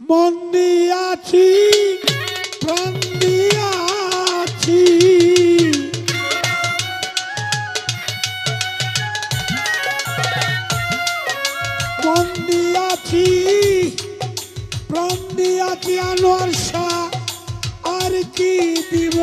মন দিয়াছি প্রাণ দিয়াছি মন দিয়াছি প্রাণ দিয়াছি আর কি দিব?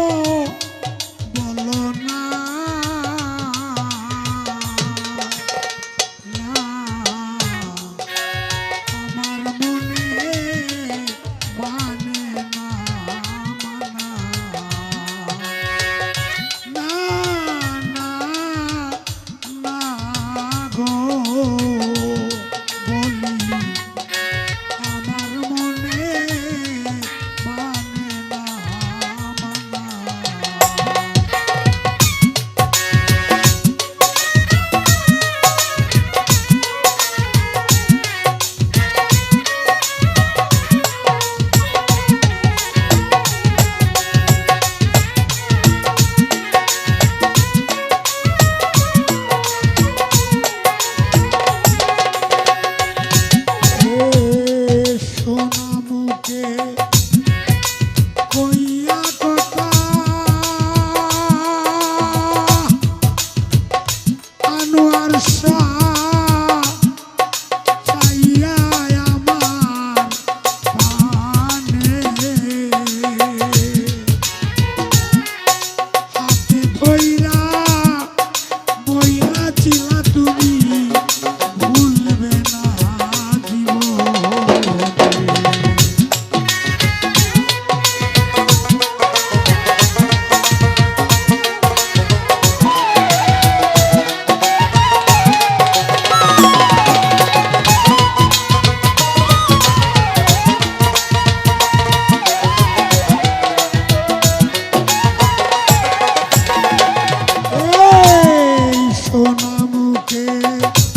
Thank you.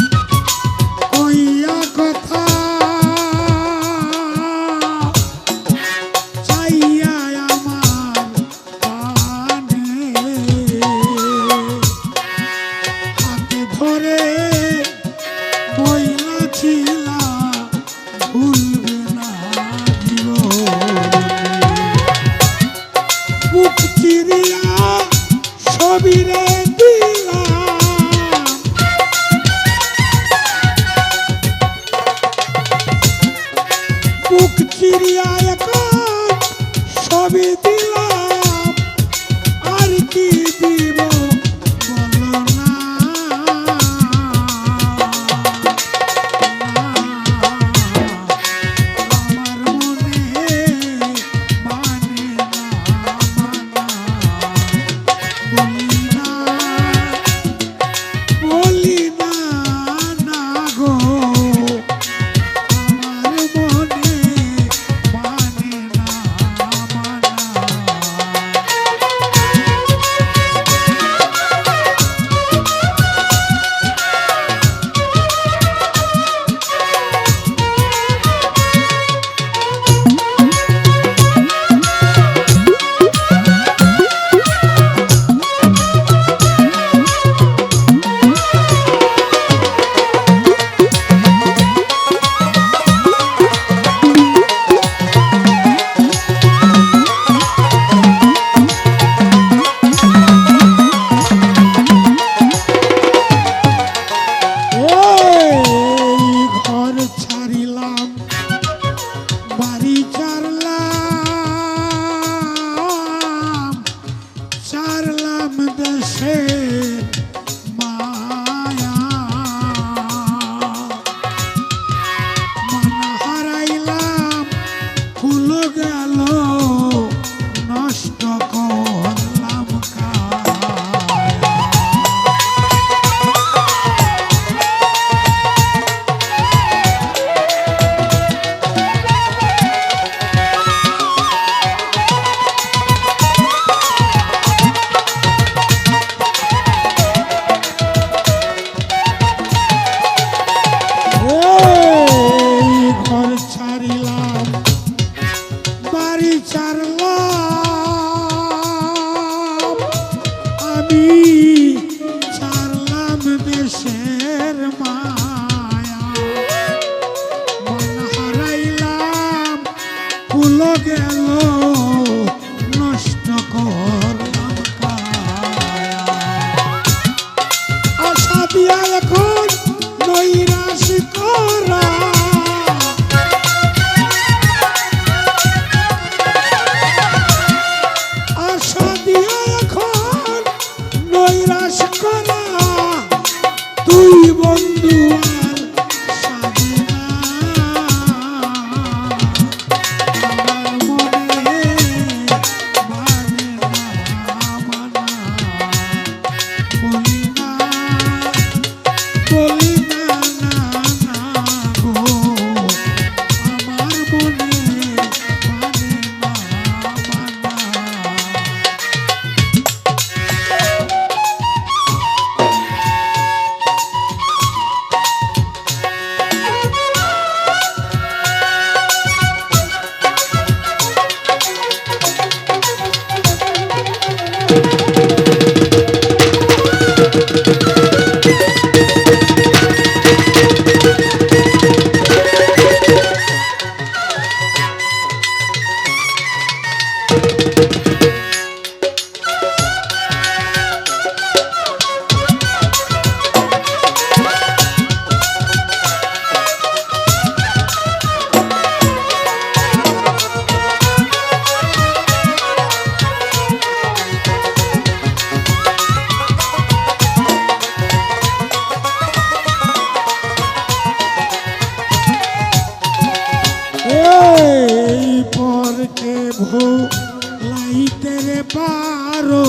লাইতে পারো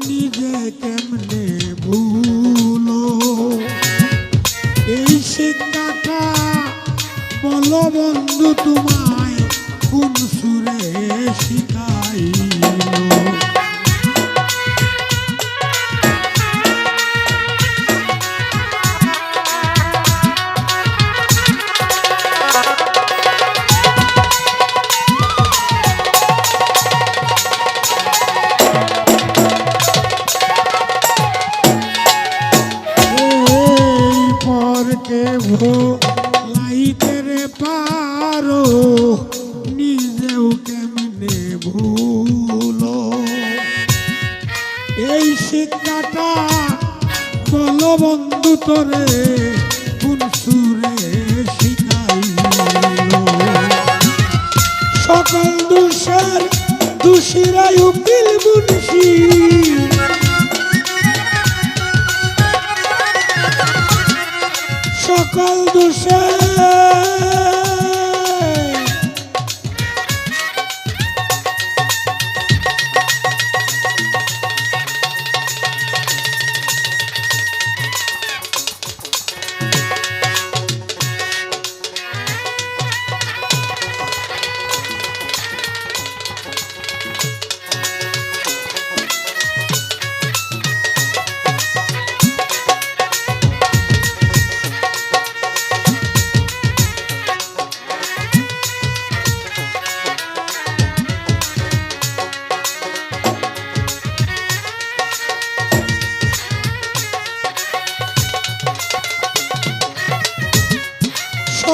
নিজে কেমনে ভুলো এই শিক্ষাটা বলো বন্ধু তোমায় কোন সুরে পরকে ভো লাইতে রে পারো, নিজেও কেমনে ভুলো? এই শিক্ষাটা বলো বন্ধু তোরে, কোন সুরে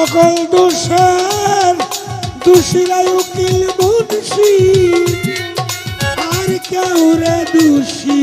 সকল দোষের দোষীরাই উকিল মুন্সি আর কেউ রে দোষী।